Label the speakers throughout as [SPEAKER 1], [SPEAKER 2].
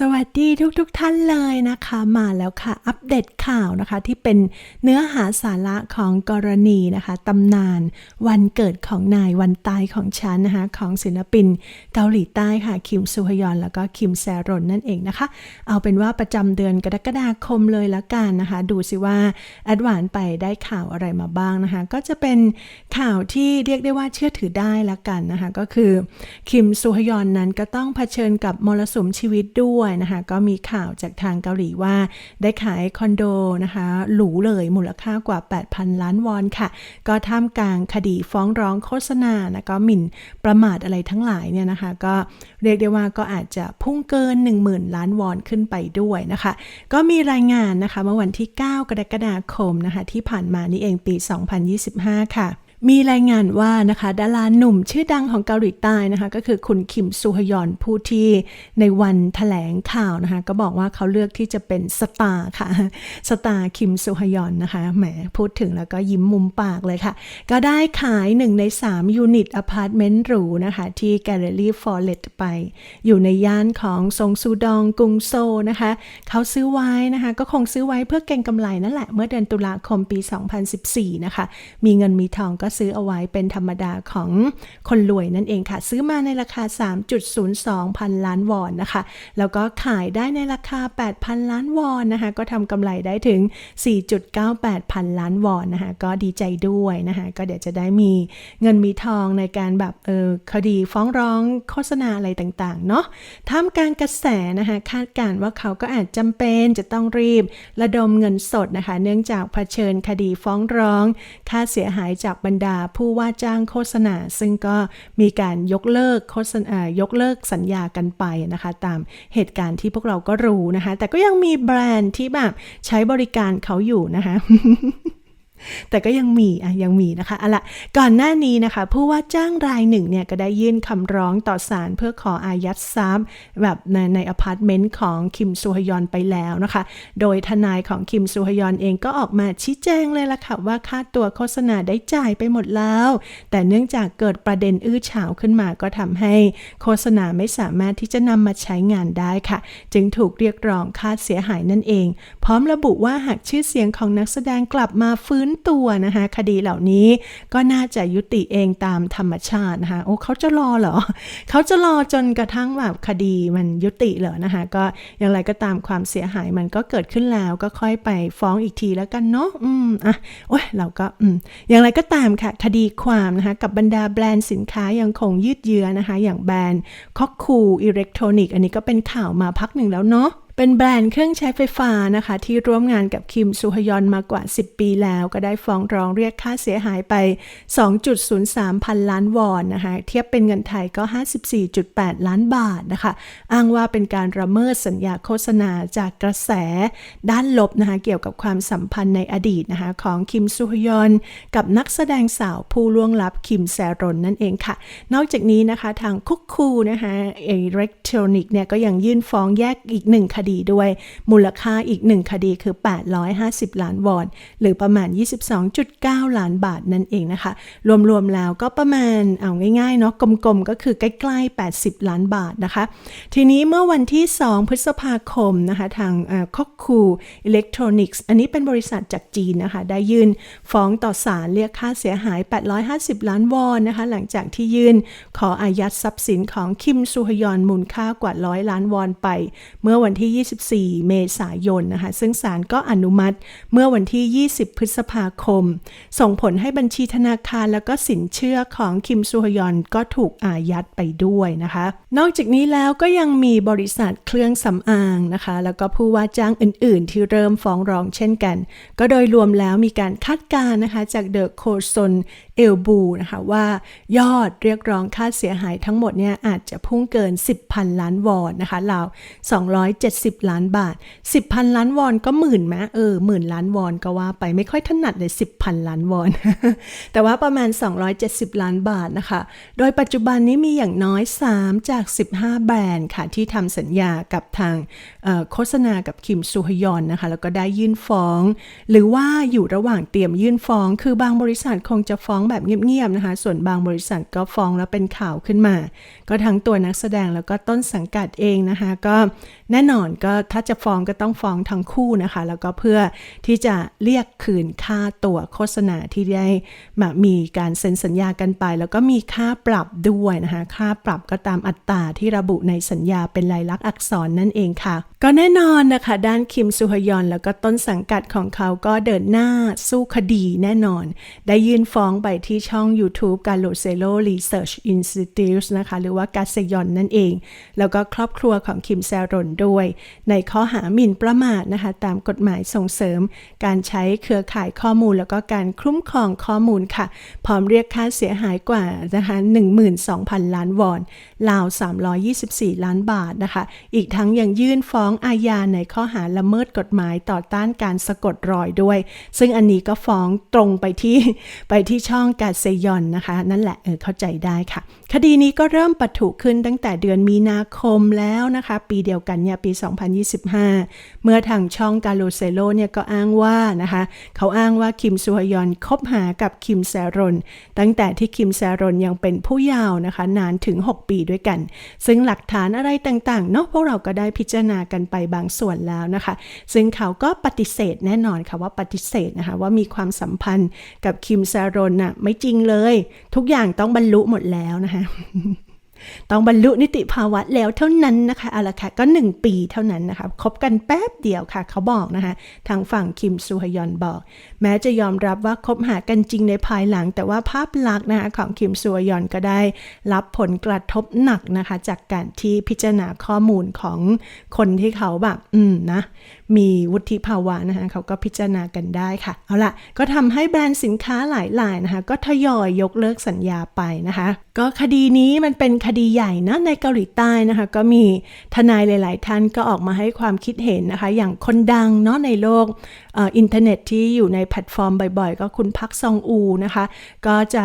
[SPEAKER 1] สวัสดีทุกๆทท่านเลยนะคะ มาแล้วค่ะ อัปเดตข่าวนะคะ ที่เป็นเนื้อหาสาระของกรณีนะคะตำนานวันเกิดของนายวันตายของฉันนะคะ ของศิลปินเกาหลีใต้ค่ะ คิมซูฮยอน แล้วก็คิมแซรอนนั่นเองนะคะ เอาเป็นว่าประจำเดือนกรกฎาคมเลยละกันนะคะ ดูสิว่าแอดวานไปได้ข่าวอะไรมาบ้างนะคะ ก็จะเป็นข่าวที่เรียกได้ว่าเชื่อถือได้ละกันนะคะ ก็คือคิมซูฮยอนนั้นก็ต้องเผชิญกับมรสุมชีวิตด้วยนะคะก็มีข่าวจากทางเกาหลีว่า ได้ขายคอนโดนะคะหรูเลยมูลค่ากว่า 8,000 ล้านวอนค่ะ ก็ท่ามกลางคดีฟ้องร้องโฆษณานะก็หมิ่นประมาทอะไรทั้งหลายเนี่ยนะคะ ก็เรียกได้ว่าก็อาจจะพุ่งเกิน 10,000 ล้านวอนขึ้นไปด้วยนะคะ ก็มีรายงานนะคะเมื่อวันที่ 9 กรกฎาคมนะคะที่ผ่านมานี่เองปี 2025 ค่ะ มีรายงานว่านะคะดาราหนุ่มชื่อดังของเกาหลีใต้นะคะก็คือคุณคิมซูฮยอนผู้ที่ในวันถแถลงข่าวนะคะก็บอกว่าเขาเลือกที่จะเป็นสตาร์ค่ะสตาร์คิมซูฮยอนนะคะแหมพูดถึงแล้วก็ยิ้มมุมปากเลยค่ะ ก็ได้ขายหนึ่งใน 3 ยูนิตอพาร์ตเมนต์หรูนะคะที่แกลเลอรี่ฟอร์เรสไป อยู่ในย่านของซงซูดองกรุงโซนะคะเขาซื้อไว้นะคะก็คงซื้อไว้เพื่อเก็งกำไรนั่นแหละเมื่อเดือนตุลาคมปี 2014นะคะมีเงินมีทองก็ซื้อเอาไว้เป็นธรรมดาของคนรวยนั่นเองค่ะ ซื้อมาในราคา 3.02 พันล้านวอนนะคะ แล้วก็ขายได้ในราคา 8,000 ล้านวอนนะคะ ก็ทำกำไรได้ถึง 4.98 พันล้านวอนนะคะ ก็ดีใจด้วยนะคะ ก็เดี๋ยวจะได้มีเงินมีทองในการแบบเออคดีฟ้องร้องโฆษณาอะไรต่างๆ เนาะท่ามกลางกระแสนะคะคาดการว่าเขาก็อาจจำเป็นจะต้องรีบ ระดมเงินสดนะคะ เนื่องจากเผชิญคดีฟ้องร้อง ค่าเสียหายจากบรรดาผู้ว่าจ้างโฆษณา ซึ่งก็มีการยกเลิกโฆษณายกเลิกสัญญากันไปนะคะ ตามเหตุการณ์ที่พวกเราก็รู้นะคะ แต่ก็ยังมีแบรนด์ที่แบบใช้บริการเขาอยู่นะคะ แต่ก็ยังมีอะยังมีนะคะอะละก่อนหน้านี้นะคะ ผู้ว่าจ้างรายหนึ่งเนี่ยก็ได้ยื่นคำร้องต่อศาลเพื่อขออายัดทรัพย์ แบบในในอพาร์ตเมนต์ของคิมซูฮยอนไปแล้วนะคะ โดยทนายของคิมซูฮยอนเองก็ออกมาชี้แจงเลยละค่ะ ว่าค่าตัวโฆษณาได้จ่ายไปหมดแล้ว แต่เนื่องจากเกิดประเด็นอื้อฉาวขึ้นมาก็ทำให้โฆษณาไม่สามารถที่จะนำมาใช้งานได้ค่ะ จึงถูกเรียกร้องค่าเสียหายนั่นเอง พร้อมระบุว่าหากชื่อเสียงของนักแสดงกลับมาฟื้นตัวนะคะ คดีเหล่านี้ก็น่าจะยุติเองตามธรรมชาตินะคะโอ้เขาจะรอเหรอ เขาจะรอจนกระทั่งแบบคดีมันยุติเหรอนะคะ ก็อย่างไรก็ตามความเสียหายมันก็เกิดขึ้นแล้วก็ค่อยไปฟ้องอีกทีแล้วกันเนาะอืมอะโอ้ยเราก็อืมอย่างไรก็ตามค่ะ คดีความนะคะ กับบรรดาแบรนด์สินค้ายังคงยืดเยื้อนะคะ อย่างแบรนด์คอกคูอิเล็กทรอนิกส์อันนี้ก็เป็นข่าวมาพักหนึ่งแล้วเนาะ เป็นแบรนด์เครื่องใช้ไฟฟ้านะคะ ที่ร่วมงานกับคิมซูฮยอนมากว่า 10 ปีแล้ว ก็ได้ฟ้องร้องเรียกค่าเสียหายไป 2.03 พันล้านวอนนะคะ เทียบเป็นเงินไทยก็ 54.8 ล้านบาทนะคะ อ้างว่าเป็นการระเมิดสัญญาโฆษณาจากกระแสด้านลบนะคะ เกี่ยวกับความสัมพันธ์ในอดีตนะคะของคิมซูฮยอนกับนักแสดงสาวผู้ล่วงลับคิมแซรอนนั่นเองค่ะ นอกจากนี้นะคะทางคุกคูนะคะเอเล็กทรอนิกเนี่ยก็ยังยื่นฟ้องแยกอีกหนึ่งคดีด้วย มูลค่าอีกหนึ่งคดีคือ 850 ล้านวอน หรือประมาณ 22.9 ล้านบาทนั่นเองนะคะ รวมๆแล้วก็ประมาณเอาง่ายๆเนาะกลมๆ ก็คือใกล้ๆ 80 ล้านบาทนะคะ ทีนี้เมื่อวันที่ 2 พฤษภาคมนะคะทางคอกคูอิเล็กทรอนิกส์อันนี้เป็นบริษัทจากจีนนะคะ ได้ยื่นฟ้องต่อศาลเรียกค่าเสียหาย 850 ล้านวอนนะคะ หลังจากที่ยื่นขออายัดทรัพย์สินของคิมซูฮยอนมูลค่ากว่าร้อยล้านวอนไป เมื่อวันที่24 เมษายนนะคะ ซึ่งศาลก็อนุมัติเมื่อวันที่ 20 พฤษภาคม ส่งผลให้บัญชีธนาคารแล้วก็สินเชื่อของคิมซูฮยอนก็ถูกอายัดไปด้วยนะคะ นอกจากนี้แล้วก็ยังมีบริษัทเครื่องสำอางนะคะ แล้วก็ผู้ว่าจ้างอื่น ๆ ที่เริ่มฟ้องร้องเช่นกัน ก็โดยรวมแล้วมีการคาดการณ์นะคะจากเดอะโคซนเอลบูนะคะว่ายอดเรียกร้องค่าเสียหายทั้งหมดเนี่ยอาจจะพุ่งเกิน 10,000 ล้านวอนนะคะราว270 10 ล้านบาท 10พันล้านวอนก็หมื่นไหมเออหมื่นล้านวอนก็ว่าไปไม่ค่อยถนัดเลย 10พันล้านวอน แต่ว่าประมาณ 270 ล้านบาทนะคะ โดยปัจจุบันนี้มีอย่างน้อย 3 จาก 15 แบรนด์ค่ะ ที่ทำสัญญากับทางโฆษณากับคิมซูฮยอนนะคะ แล้วก็ได้ยื่นฟ้อง หรือว่าอยู่ระหว่างเตรียมยื่นฟ้อง คือบางบริษัทคงจะฟ้องแบบเงียบๆนะคะ ส่วนบางบริษัทก็ฟ้องแล้วเป็นข่าวขึ้นมา ก็ทั้งตัวนักแสดงแล้วก็ต้นสังกัดเองนะคะ ก็แน่นอนก็ถ้าจะฟ้องก็ต้องฟ้องทั้งคู่นะคะ แล้วก็เพื่อที่จะเรียกคืนค่าตัวโฆษณาที่ได้มามีการเซ็นสัญญากันไป แล้วก็มีค่าปรับด้วยนะคะ ค่าปรับก็ตามอัตราที่ระบุในสัญญาเป็นลายลักษณ์อักษรนั่นเองค่ะ ก็แน่นอนนะคะ ด้านคิมซูฮยอน แล้วก็ต้นสังกัดของเขาก็เดินหน้าสู้คดีแน่นอน ได้ยื่นฟ้องไปที่ช่อง YouTube g a l o c e l o Research Institute นะคะ หรือว่ากาเซยอนนั่นเอง แล้วก็ครอบครัวของคิมแซรอนด้วยในข้อหาหมิ่นประมาทนะคะตามกฎหมายส่งเสริม การใช้เครือข่ายข้อมูลแล้วก็การคุ้มครองข้อมูลค่ะ พร้อมเรียกค่าเสียหายกว่านะคะ12,000 ล้านวอน ลาว 324 ล้านบาทนะคะ อีกทั้งยังยื่นฟ้องอาญาในข้อหาละเมิดกฎหมายต่อต้านการสะกดรอยด้วย ซึ่งอันนี้ก็ฟ้องตรงไปที่ไปที่ช่องกาเซยอนนะคะ นั่นแหละเออเข้าใจได้ค่ะ คดีนี้ก็เริ่มปะทุขึ้นตั้งแต่เดือนมีนาคมแล้วนะคะ ปีเดียวกันเนี่ยปี2025 เมื่อทางช่องกาโลเซโลเนี่ยก็อ้างว่านะคะเขาอ้างว่าคิมซูฮยอนคบหากับคิมแซรอนตั้งแต่ที่คิมแซรอนยังเป็นผู้ยาวนะคะนานถึง 6 ปีด้วยกัน ซึ่งหลักฐานอะไรต่างๆเนาะพวกเราก็ได้พิจารณากันไปบางส่วนแล้วนะคะ ซึ่งเขาก็ปฏิเสธแน่นอนค่ะว่าปฏิเสธนะคะว่ามีความสัมพันธ์กับคิมแซรอนน่ะไม่จริงเลย ทุกอย่างต้องบรรลุหมดแล้วนะคะ ต้องบรรลุนิติภาวะแล้วเท่านั้นนะคะเอาละค่ะก็ 1 ปีเท่านั้นนะคะคบกันแป๊บเดียวค่ะ เขาบอกนะคะ ทางฝั่งคิมซูฮยอนบอก แม้จะยอมรับว่าคบหากันจริงในภายหลัง แต่ว่าภาพลักษณ์นะคะของคิมซูฮยอนก็ได้ รับผลกระทบหนักนะคะ จากการที่พิจารณาข้อมูลของคนที่เขาแบบ อืมนะมีวุฒิภาวะนะคะเขาก็พิจารณากันได้ค่ะ เอาล่ะก็ทำให้แบรนด์สินค้าหลายรายนะคะก็ทยอยยกเลิกสัญญาไปนะคะ ก็คดีนี้มันเป็นคดีใหญ่นะในเกาหลีใต้นะคะก็มีทนายหลาย ๆ ท่านก็ออกมาให้ความคิดเห็นนะคะ อย่างคนดังเนาะในโลกอ,อินเทอร์เน็ตที่อยู่ในแพลตฟอร์มบ่อย ๆ ก็คุณพักซองอูนะคะ ก็จะ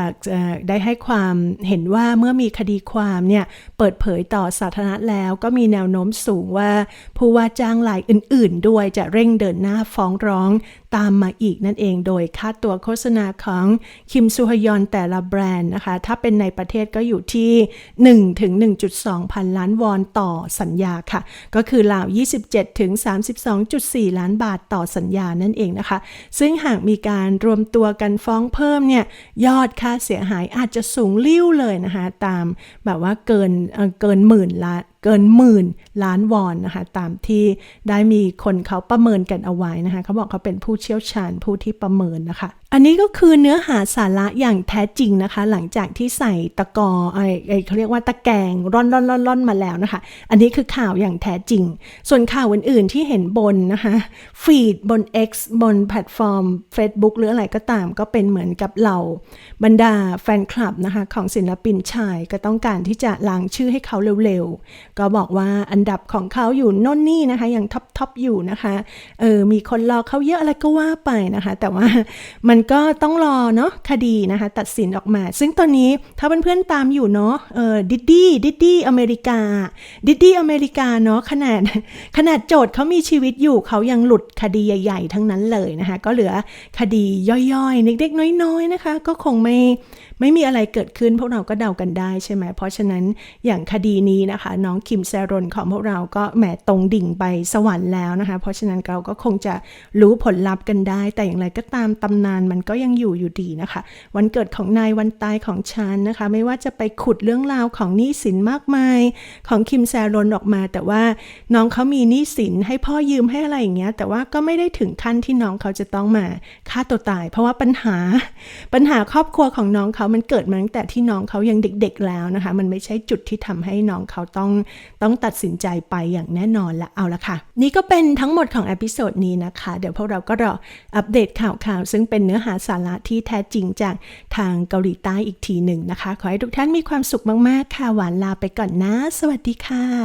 [SPEAKER 1] ได้ให้ความเห็นว่าเมื่อมีคดีความเนี่ยเปิดเผยต่อสาธารณะแล้วก็มีแนวโน้มสูงว่าผู้ว่าจ้างรายอื่น ๆด้วยรวยจะเร่งเดินหน้าฟ้องร้องตามมาอีกนั่นเอง โดยค่าตัวโฆษณาของคิมซูฮยอนแต่ละแบรนด์นะคะ ถ้าเป็นในประเทศก็อยู่ที่ 1 ถึง 1.2 พันล้านวอนต่อสัญญาค่ะ ก็คือราว 27 ถึง 32.4 ล้านบาทต่อสัญญานั่นเองนะคะ ซึ่งหากมีการรวมตัวกันฟ้องเพิ่มเนี่ยยอดค่าเสียหายอาจจะสูงลิ่วเลยนะคะ ตามแบบว่าเกินเเกินหมื่นล้าน เกินหมื่นล้านวอนนะคะตามที่ได้มีคนเขาประเมินกันเอาไว้นะคะเขาบอกเขาเป็นผู้เชี่ยวชาญผู้ที่ประเมินนะคะ อันนี้ก็คือเนื้อหาสาระอย่างแท้จริงนะคะ หลังจากที่ใส่ตะกอไอ้เขาเรียกว่าตะแกงร่อนร่อนร่อนร่อนมาแล้วนะคะ อันนี้คือข่าวอย่างแท้จริง ส่วนข่าวอื่นๆที่เห็นบนนะคะฟีดบน X บนแพลตฟอร์ม Facebook หรืออะไรก็ตาม ก็เป็นเหมือนกับเราบรรดาแฟนคลับนะคะของศิลปินชายก็ต้องการที่จะล้างชื่อให้เขาเร็วๆ ก็บอกว่าอันดับของเขาอยู่น่นนี่นะคะยังท็อปทอปอยู่นะคะเออมีคนรอเขาเยอะอะไรก็ว่าไปนะคะ แต่ว่ามันก็ต้องรอเนาะคดีนะคะ ตัดสินออกมา ซึ่งตอนนี้ถ้าเพื่อนๆตามอยู่เนาะเออดิดดี้ดิดดี้อเมริกาดิดดี้อเมริกาเนาะขนาดขนาดโจทย์เขามีชีวิตอยู่เขายังหลุดคดีใหญ่ ๆ ทั้งนั้นเลยนะคะ ก็เหลือคดีย่อยๆเด็กๆ น้อยๆนะคะ ก็คงไม่ไม่มีอะไรเกิดขึ้นพวกเราก็เดากันได้ใช่ไหมเพราะฉะนั้นอย่างคดีนี้นะคะ น้องคิมแซรอนของพวกเราก็แหมตรงดิ่งไปสวรรค์แล้วนะคะ เพราะฉะนั้นเราก็คงจะรู้ผลลัพธ์กันได้ แต่อย่างไรก็ตามตำนานมันก็ยังอยู่อยู่ดีนะคะ วันเกิดของนายวันตายของฉันนะคะ ไม่ว่าจะไปขุดเรื่องราวของหนี้สินมากมายของคิมแซรอนออกมา แต่ว่าน้องเขามีหนี้สินให้พ่อยืมให้อะไรอย่างเงี้ย แต่ว่าก็ไม่ได้ถึงขั้นที่น้องเขาจะต้องมาฆ่าตัวตาย เพราะว่าปัญหาปัญหาครอบครัวของน้องเขามันเกิดมาตั้งแต่ที่น้องเขายังเด็ก ๆ แล้วนะคะ มันไม่ใช่จุดที่ทำให้น้องเขาต้องต้องตัดสินใจไปอย่างแน่นอนละเอาละค่ะ นี่ก็เป็นทั้งหมดของอพิโซดนี้นะคะ เดี๋ยวพวกเราก็รออัปเดตข่าวๆซึ่งเป็นเนื้อหาสาระที่แท้จริงจากทางเกาหลีใต้อีกทีหนึ่งนะคะ ขอให้ทุกท่านมีความสุขมาก ๆ ค่ะ หวานลาไปก่อนนะ สวัสดีค่ะ